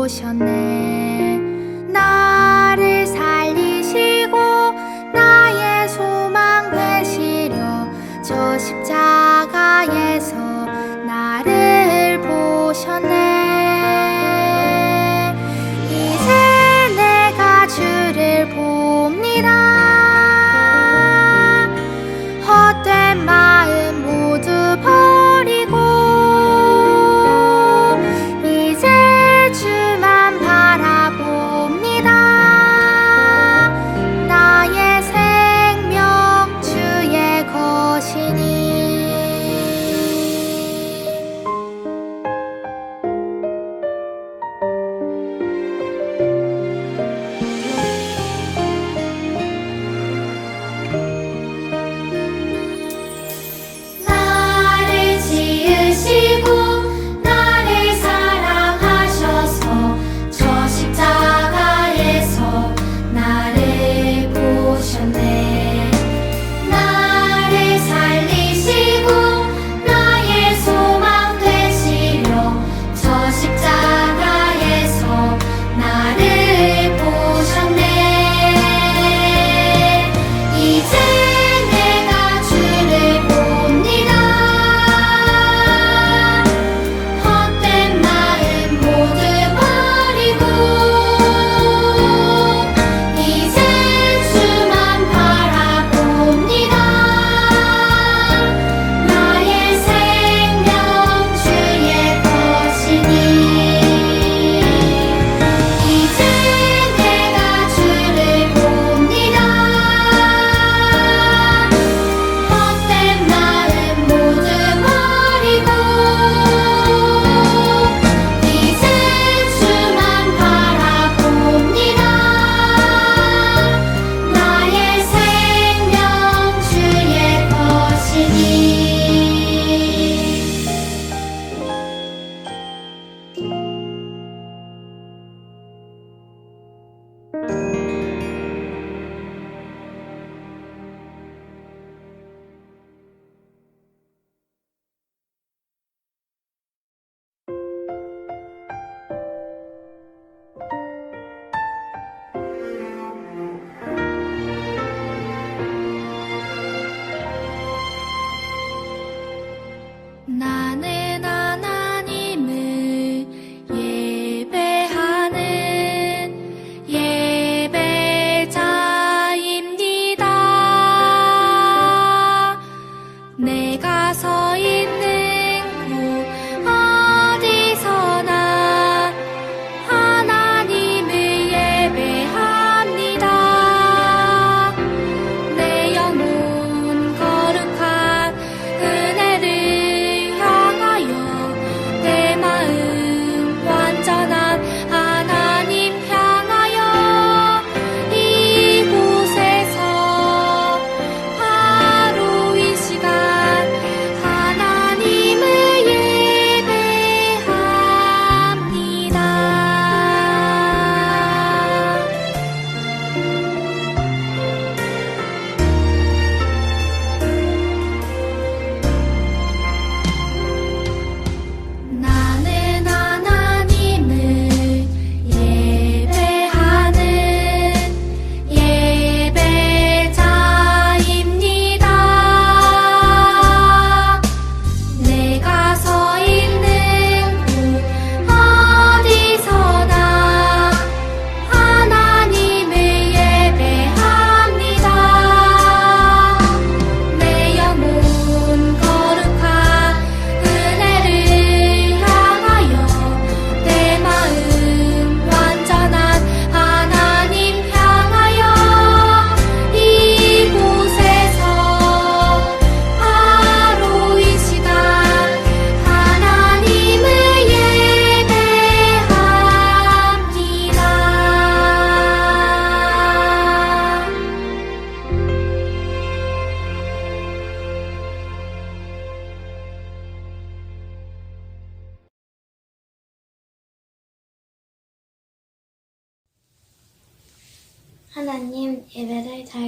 오셨네.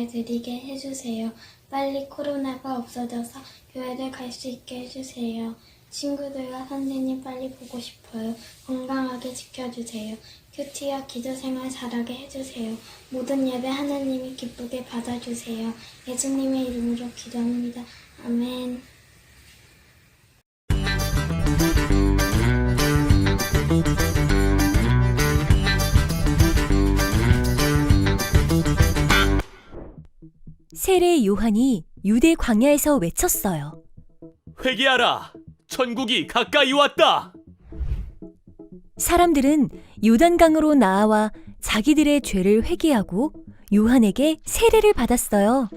잘 드리게 해주세요. 빨리 코로나가 없어져서 교회를 갈 수 있게 해주세요. 친구들과 선생님 빨리 보고 싶어요. 건강하게 지켜주세요. 큐티와 기도 생활 잘하게 해주세요. 모든 예배 하나님이 기쁘게 받아주세요. 예수님의 이름으로 기도합니다. 아멘. 세례 요한이 유대 광야에서 외쳤어요. 회개하라! 천국이 가까이 왔다! 사람들은 요단강으로 나아와 자기들의 죄를 회개하고 요한에게 세례를 받았어요.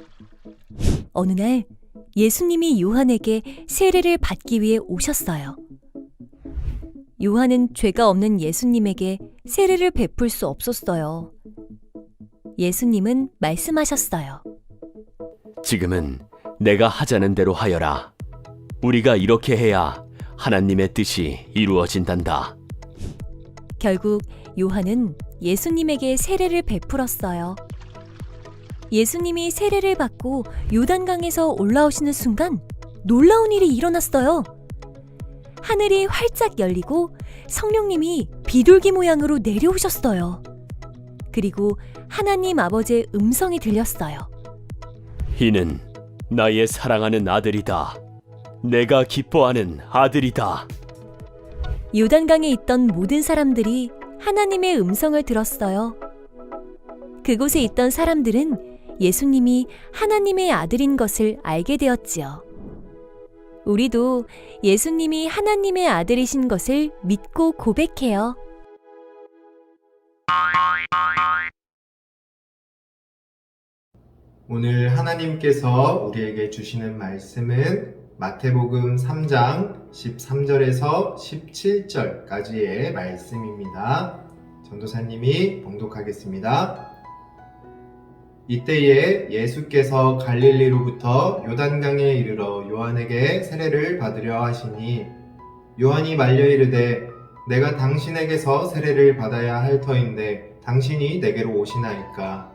어느 날 예수님이 요한에게 세례를 받기 위해 오셨어요. 요한은 죄가 없는 예수님에게 세례를 베풀 수 없었어요. 예수님은 말씀하셨어요. 지금은 내가 하자는 대로 하여라. 우리가 이렇게 해야 하나님의 뜻이 이루어진단다. 결국 요한은 예수님에게 세례를 베풀었어요. 예수님이 세례를 받고 요단강에서 올라오시는 순간 놀라운 일이 일어났어요. 하늘이 활짝 열리고 성령님이 비둘기 모양으로 내려오셨어요. 그리고 하나님 아버지의 음성이 들렸어요. 이는 나의 사랑하는 아들이다. 내가 기뻐하는 아들이다. 요단강에 있던 모든 사람들이 하나님의 음성을 들었어요. 그곳에 있던 사람들은 예수님이 하나님의 아들인 것을 알게 되었지요. 우리도 예수님이 하나님의 아들이신 것을 믿고 고백해요. 오늘 하나님께서 우리에게 주시는 말씀은 마태복음 3장 13절에서 17절까지의 말씀입니다. 전도사님이 봉독하겠습니다. 이때에 예수께서 갈릴리로부터 요단강에 이르러 요한에게 세례를 받으려 하시니 요한이 말려 이르되 내가 당신에게서 세례를 받아야 할 터인데 당신이 내게로 오시나이까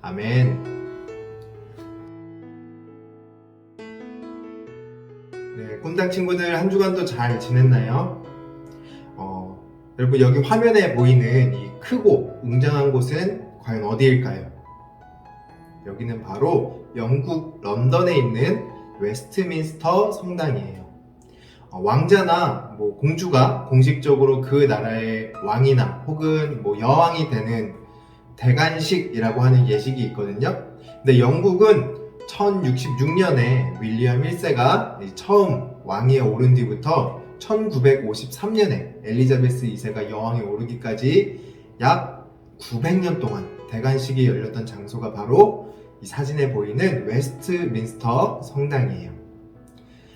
아멘. 네, 꼼짝 친구들 한 주간도 잘 지냈나요? 어, 여러분 여기 화면에 보이는 이 크고 웅장한 곳은 과연 어디일까요? 여기는 바로 영국 런던에 있는 웨스트민스터 성당이에요. 어, 왕자나 뭐 공주가 공식적으로 그 나라의 왕이나 혹은 뭐 여왕이 되는 대관식이라고 하는 예식이 있거든요. 근데 영국은 1066년에 윌리엄 1세가 처음 왕위에 오른 뒤부터 1953년에 엘리자베스 2세가 여왕에 오르기까지 약 900년 동안 대관식이 열렸던 장소가 바로 이 사진에 보이는 웨스트민스터 성당이에요.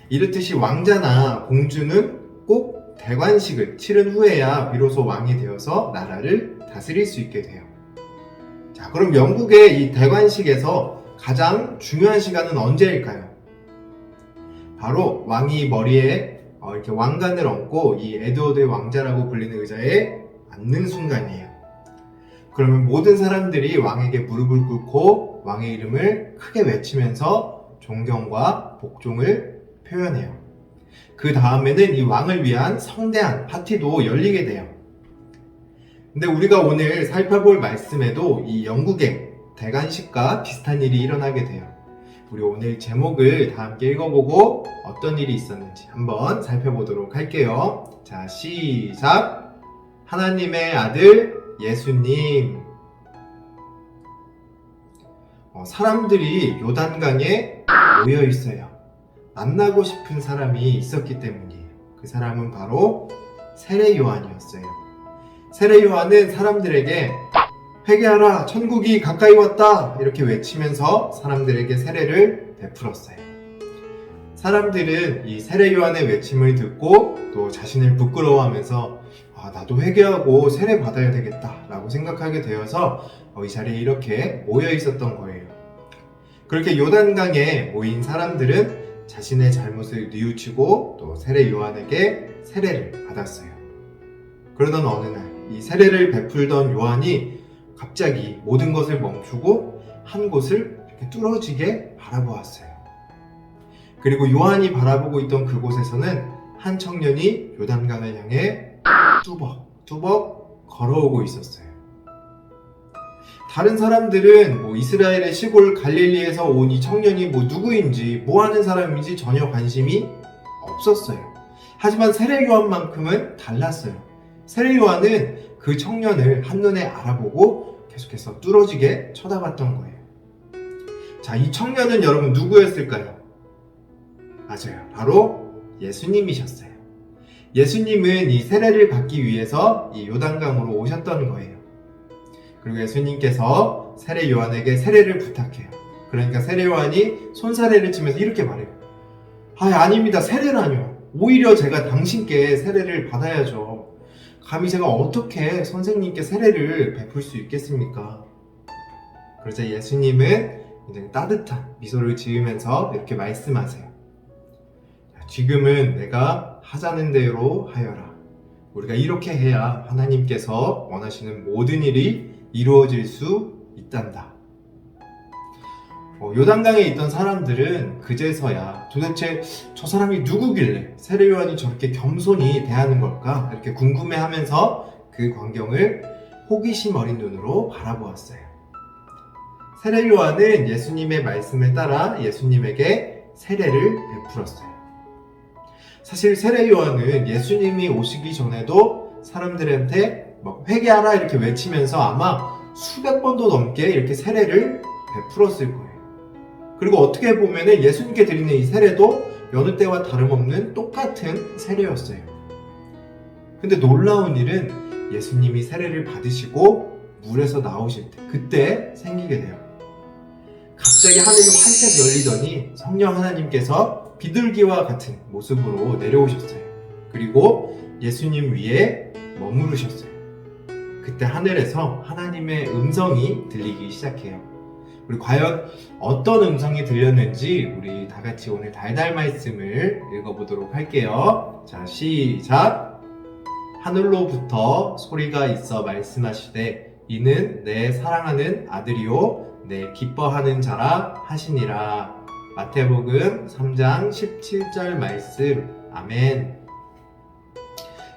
이렇듯이 왕자나 공주는 꼭 대관식을 치른 후에야 비로소 왕이 되어서 나라를 다스릴 수 있게 돼요. 자, 그럼 영국의 이 대관식에서 가장 중요한 시간은 언제일까요? 바로 왕이 머리에 어, 이렇게 왕관을 얹고 이 에드워드 왕자라고 불리는 의자에 앉는 순간이에요. 그러면 모든 사람들이 왕에게 무릎을 꿇고 왕의 이름을 크게 외치면서 존경과 복종을 표현해요. 그 다음에는 이 왕을 위한 성대한 파티도 열리게 돼요. 근데 우리가 오늘 살펴볼 말씀에도 이 영국의 대관식과 비슷한 일이 일어나게 돼요. 우리 오늘 제목을 다 함께 읽어보고 어떤 일이 있었는지 한번 살펴보도록 할게요. 자, 시작! 하나님의 아들 예수님. 어, 사람들이 요단강에 모여 있어요. 만나고 싶은 사람이 있었기 때문이에요. 그 사람은 바로 세례 요한이었어요. 세례 요한은 사람들에게 회개하라 천국이 가까이 왔다 이렇게 외치면서 사람들에게 세례를 베풀었어요. 사람들은 이 세례 요한의 외침을 듣고 또 자신을 부끄러워하면서 아, 나도 회개하고 세례 받아야 되겠다라고 생각하게 되어서 어, 이 자리에 이렇게 모여 있었던 거예요. 그렇게 요단강에 모인 사람들은 자신의 잘못을 뉘우치고 또 세례 요한에게 세례를 받았어요. 그러던 어느 날 이 세례를 베풀던 요한이 갑자기 모든 것을 멈추고 한 곳을 이렇게 뚫어지게 바라보았어요. 그리고 요한이 바라보고 있던 그곳에서는 한 청년이 요단강을 향해 뚜벅 뚜벅 걸어오고 있었어요. 다른 사람들은 뭐 이스라엘의 시골 갈릴리에서 온 이 청년이 뭐 누구인지 뭐 하는 사람인지 전혀 관심이 없었어요. 하지만 세례 요한만큼은 달랐어요. 세례 요한은 그 청년을 한눈에 알아보고 계속해서 뚫어지게 쳐다봤던 거예요. 자, 이 청년은 여러분 누구였을까요? 맞아요. 바로 예수님이셨어요. 예수님은 이 세례를 받기 위해서 이 요단강으로 오셨던 거예요. 그리고 예수님께서 세례 요한에게 세례를 부탁해요. 그러니까 세례 요한이 손사래를 치면서 이렇게 말해요. 아, 아닙니다. 세례라뇨. 오히려 제가 당신께 세례를 받아야죠. 감히 제가 어떻게 선생님께 세례를 베풀 수 있겠습니까? 그러자 예수님은 굉장히 따뜻한 미소를 지으면서 이렇게 말씀하세요. 지금은 내가 하자는 대로 하여라. 우리가 이렇게 해야 하나님께서 원하시는 모든 일이 이루어질 수 있단다. 어, 요단강에 있던 사람들은 그제서야 도대체 저 사람이 누구길래 세례 요한이 저렇게 겸손히 대하는 걸까 이렇게 궁금해하면서 그 광경을 호기심 어린 눈으로 바라보았어요. 세례 요한은 예수님의 말씀을 따라 예수님에게 세례를 베풀었어요. 사실 세례 요한은 예수님이 오시기 전에도 사람들한테 막 회개하라 이렇게 외치면서 아마 수백 번도 넘게 이렇게 세례를 베풀었을 거예요. 그리고 어떻게 보면은 예수님께 드리는 이 세례도 여느 때와 다름없는 똑같은 세례였어요. 근데 놀라운 일은 예수님이 세례를 받으시고 물에서 나오실 때 그때 생기게 돼요. 갑자기 하늘이 활짝 열리더니 성령 하나님께서 비둘기와 같은 모습으로 내려오셨어요. 그리고 예수님 위에 머무르셨어요. 그때 하늘에서 하나님의 음성이 들리기 시작해요. 우리 과연 어떤 음성이 들렸는지 우리 다 같이 오늘 달달 말씀을 읽어보도록 할게요. 자, 시작. 하늘로부터 소리가 있어 말씀하시되 이는 내 사랑하는 아들이요 내 기뻐하는 자라 하시니라. 마태복음 3장 17절 말씀. 아멘.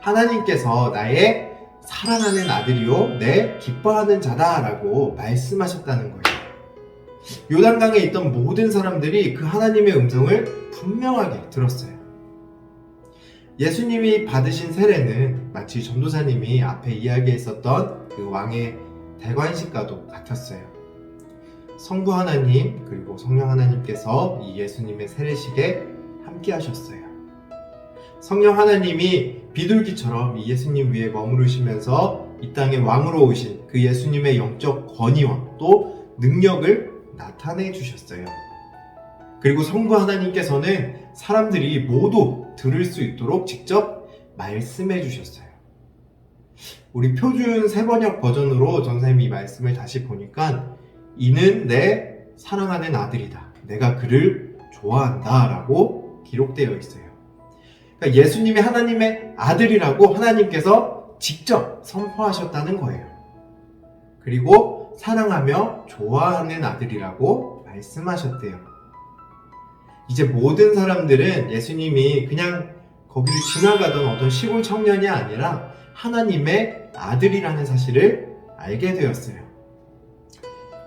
하나님께서 나의 사랑하는 아들이요 내 기뻐하는 자다라고 말씀하셨다는 거예요. 요단강에 있던 모든 사람들이 그 하나님의 음성을 분명하게 들었어요. 예수님이 받으신 세례는 마치 전도사님이 앞에 이야기했었던 그 왕의 대관식과도 같았어요. 성부 하나님 그리고 성령 하나님께서 이 예수님의 세례식에 함께 하셨어요. 성령 하나님이 비둘기처럼 이 예수님 위에 머무르시면서 이 땅에 왕으로 오신 그 예수님의 영적 권위와 또 능력을 나타내 주셨어요. 그리고 성부 하나님께서는 사람들이 모두 들을 수 있도록 직접 말씀해 주셨어요. 우리 표준 세번역 버전으로 전사님이 이 말씀을 다시 보니까 이는 내 사랑하는 아들이다. 내가 그를 좋아한다. 라고 기록되어 있어요. 그러니까 예수님이 하나님의 아들이라고 하나님께서 직접 선포하셨다는 거예요. 그리고 사랑하며 좋아하는 아들이라고 말씀하셨대요. 이제 모든 사람들은 예수님이 그냥 거기를 지나가던 어떤 시골 청년이 아니라 하나님의 아들이라는 사실을 알게 되었어요.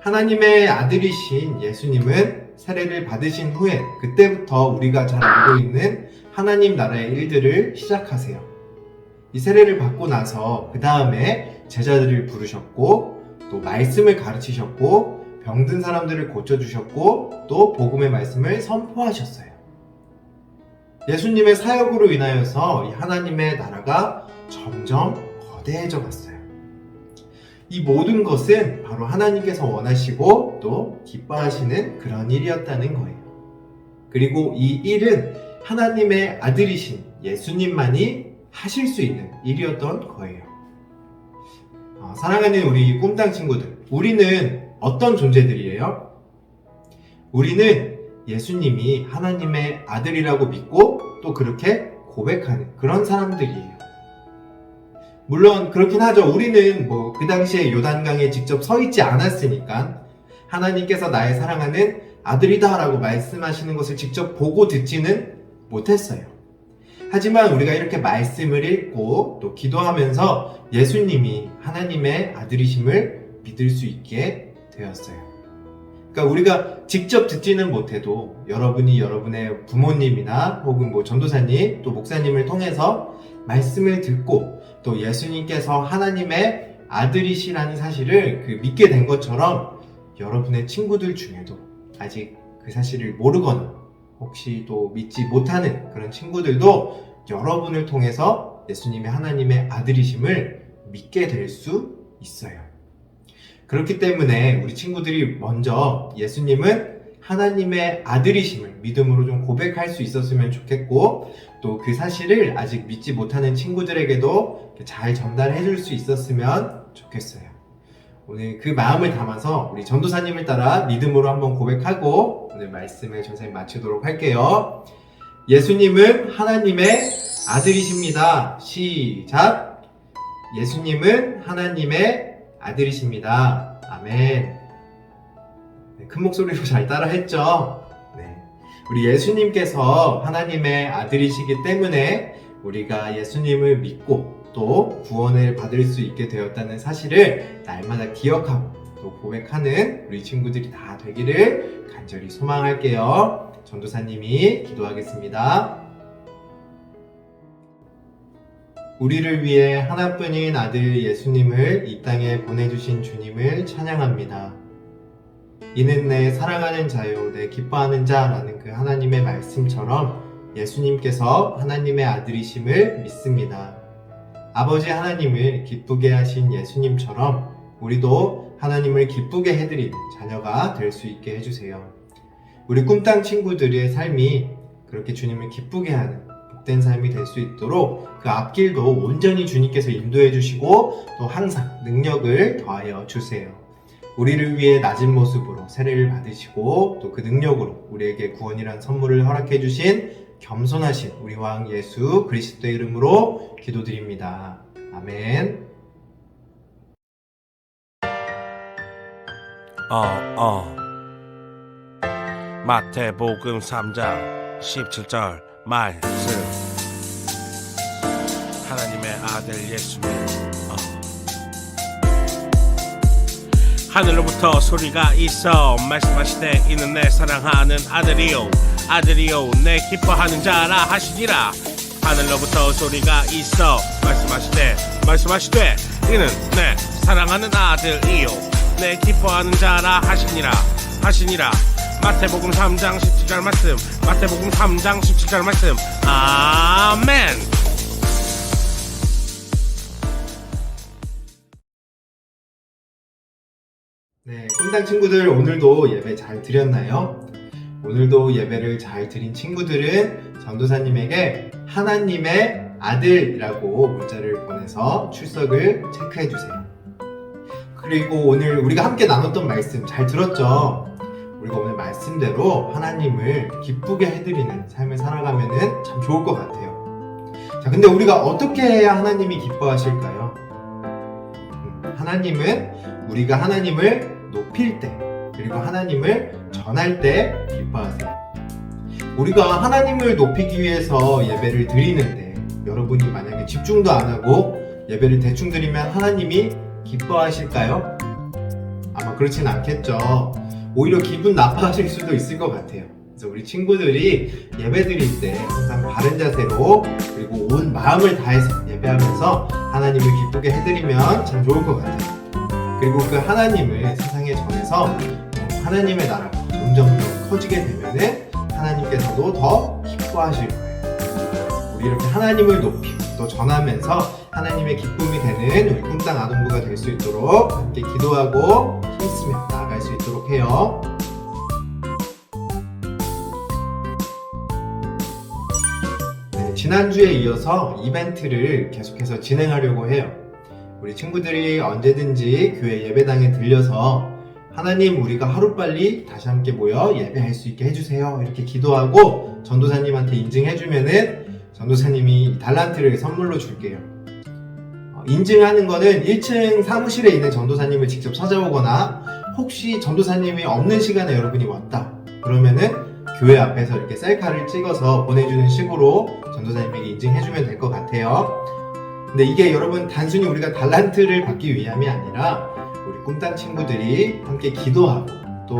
하나님의 아들이신 예수님은 세례를 받으신 후에 그때부터 우리가 잘 알고 있는 하나님 나라의 일들을 시작하세요. 이 세례를 받고 나서 그 다음에 제자들을 부르셨고 또 말씀을 가르치셨고 병든 사람들을 고쳐주셨고 또 복음의 말씀을 선포하셨어요. 예수님의 사역으로 인하여서 이 하나님의 나라가 점점 거대해져 갔어요. 이 모든 것은 바로 하나님께서 원하시고 또 기뻐하시는 그런 일이었다는 거예요. 그리고 이 일은 하나님의 아들이신 예수님만이 하실 수 있는 일이었던 거예요. 어, 사랑하는 우리 꿈땅 친구들, 우리는 어떤 존재들이에요? 우리는 예수님이 하나님의 아들이라고 믿고 또 그렇게 고백하는 그런 사람들이에요. 물론 그렇긴 하죠. 우리는 뭐 그 당시에 요단강에 직접 서 있지 않았으니까 하나님께서 나의 사랑하는 아들이다라고 말씀하시는 것을 직접 보고 듣지는 못했어요. 하지만 우리가 이렇게 말씀을 읽고 또 기도하면서 예수님이 하나님의 아들이심을 믿을 수 있게 되었어요. 그러니까 우리가 직접 듣지는 못해도 여러분이 여러분의 부모님이나 혹은 뭐 전도사님 또 목사님을 통해서 말씀을 듣고 또 예수님께서 하나님의 아들이시라는 사실을 그 믿게 된 것처럼 여러분의 친구들 중에도 아직 그 사실을 모르거나 혹시 또 믿지 못하는 그런 친구들도 여러분을 통해서 예수님의 하나님의 아들이심을 믿게 될 수 있어요. 그렇기 때문에 우리 친구들이 먼저 예수님은 하나님의 아들이심을 믿음으로 좀 고백할 수 있었으면 좋겠고 또 그 사실을 아직 믿지 못하는 친구들에게도 잘 전달해 줄 수 있었으면 좋겠어요. 오늘 그 마음을 담아서 우리 전도사님을 따라 믿음으로 한번 고백하고 오늘 말씀을 전생 마치도록 할게요. 예수님은 하나님의 아들이십니다. 시작. 예수님은 하나님의 아들이십니다. 아멘. 네, 큰 목소리로 잘 따라 했죠? 네. 우리 예수님께서 하나님의 아들이시기 때문에 우리가 예수님을 믿고 또 구원을 받을 수 있게 되었다는 사실을 날마다 기억하고 또 고백하는 우리 친구들이 다 되기를 간절히 소망할게요. 전도사님이 기도하겠습니다. 우리를 위해 하나뿐인 아들 예수님을 이 땅에 보내주신 주님을 찬양합니다. 이는 내 사랑하는 자요, 내 기뻐하는 자라는 그 하나님의 말씀처럼 예수님께서 하나님의 아들이심을 믿습니다. 아버지 하나님을 기쁘게 하신 예수님처럼 우리도 하나님을 기쁘게 해드리는 자녀가 될 수 있게 해주세요. 우리 꿈땅 친구들의 삶이 그렇게 주님을 기쁘게 하는 복된 삶이 될 수 있도록 그 앞길도 온전히 주님께서 인도해 주시고 또 항상 능력을 더하여 주세요. 우리를 위해 낮은 모습으로 세례를 받으시고 또 그 능력으로 우리에게 구원이란 선물을 허락해 주신 겸손하신 우리 왕 예수 그리스도의 이름으로 기도드립니다. 아멘. 어, 어. 마태복음 3장 17절 말씀. 하나님의 아들 예수님. 어. 하늘로부터 소리가 있어 말씀하시되 이는 내 사랑하는 아들이요 아들이요 내 기뻐하는 자라 하시니라. 하늘로부터 소리가 있어 말씀하시되 말씀하시되 이는 내 사랑하는 아들이요. 내 기뻐하는 자라 하시니라. 하시니라. 마태복음 3장 17절 말씀. 마태복음 3장 17절 말씀. 아멘. 네, 꿈당 친구들 오늘도 예배 잘 드렸나요? 오늘도 예배를 잘 드린 친구들은 전도사님에게 하나님의 아들이라고 문자를 보내서 출석을 체크해 주세요. 그리고 오늘 우리가 함께 나눴던 말씀 잘 들었죠? 우리가 오늘 말씀대로 하나님을 기쁘게 해드리는 삶을 살아가면 참 좋을 것 같아요. 자, 근데 우리가 어떻게 해야 하나님이 기뻐하실까요? 음, 하나님은 우리가 하나님을 높일 때, 그리고 하나님을 전할 때 기뻐하세요. 우리가 하나님을 높이기 위해서 예배를 드리는데, 여러분이 만약에 집중도 안 하고 예배를 대충 드리면 하나님이 기뻐하실까요? 아마 그렇진 않겠죠. 오히려 기분 나빠하실 수도 있을 것 같아요. 그래서 우리 친구들이 예배 드릴 때 항상 바른 자세로 그리고 온 마음을 다해서 예배하면서 하나님을 기쁘게 해드리면 참 좋을 것 같아요. 그리고 그 하나님을 세상에 전해서 하나님의 나라가 점점 더 커지게 되면은 하나님께서도 더 기뻐하실 거예요. 우리 이렇게 하나님을 높이고 또 전하면서 하나님의 기쁨이 되는 우리 꿈땅 아동부가 될 수 있도록 함께 기도하고 힘쓰며 나아갈 수 있도록 해요. 네, 지난주에 이어서 이벤트를 계속해서 진행하려고 해요. 우리 친구들이 언제든지 교회 예배당에 들려서 하나님 우리가 하루빨리 다시 함께 모여 예배할 수 있게 해주세요. 이렇게 기도하고 전도사님한테 인증해주면은 전도사님이 이 달란트를 선물로 줄게요. 어, 인증하는 거는 1층 사무실에 있는 전도사님을 직접 찾아오거나 혹시 전도사님이 없는 시간에 여러분이 왔다. 그러면은 교회 앞에서 이렇게 셀카를 찍어서 보내주는 식으로 전도사님에게 인증해주면 될 것 같아요. 근데 이게 여러분 단순히 우리가 달란트를 받기 위함이 아니라 우리 꿈땅 친구들이 함께 기도하고 또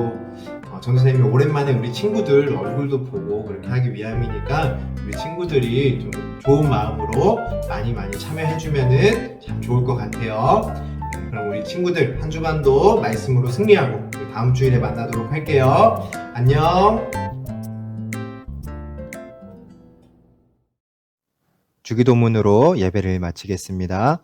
어, 전도사님이 오랜만에 우리 친구들 얼굴도 보고 그렇게 하기 위함이니까 우리 친구들이 좀 좋은 마음으로 많이 많이 참여해주면은 참 좋을 것 같아요. 네, 그럼 우리 친구들 한 주간도 말씀으로 승리하고 다음 주일에 만나도록 할게요. 안녕. 주기도문으로 예배를 마치겠습니다.